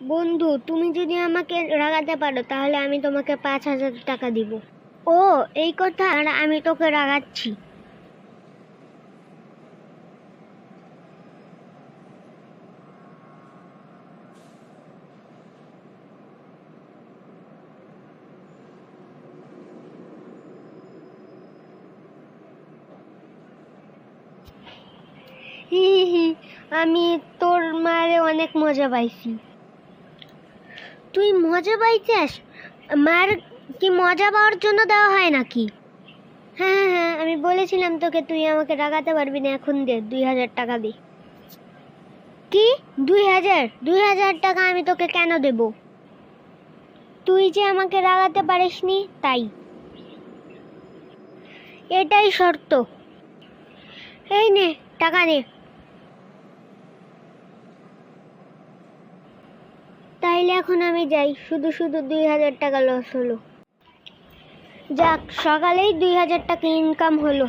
বন্ধু, তুমি যদি আমাকে রাগাতে পারো, তাহলে আমি তোমাকে পাঁচ হাজার টাকা দিব। ও, এই কথা? আর আমি তোকে রাগাচ্ছি। হি হি আমি তোর মারে অনেক মজা পাইছি। তুই মজা পাইছিস? মার কি মজা পাওয়ার জন্য দেওয়া হয় নাকি? হ্যাঁ হ্যাঁ হ্যাঁ আমি বলেছিলাম তোকে, তুই আমাকে রাগাতে পারবি না, এখন দে, দুই হাজার টাকা দে। কি? দুই হাজার? দুই হাজার টাকা আমি তোকে কেন দেব? তুই যে আমাকে রাগাতে পারিসনি, তাই। এটাই শর্ত। এই নে, টাকা নে তাইলে এখন আমি যাই। শুধু শুধু দুই হাজার টাকা লস হলো। যাক, সকালেই দুই হাজার টাকা ইনকাম হলো।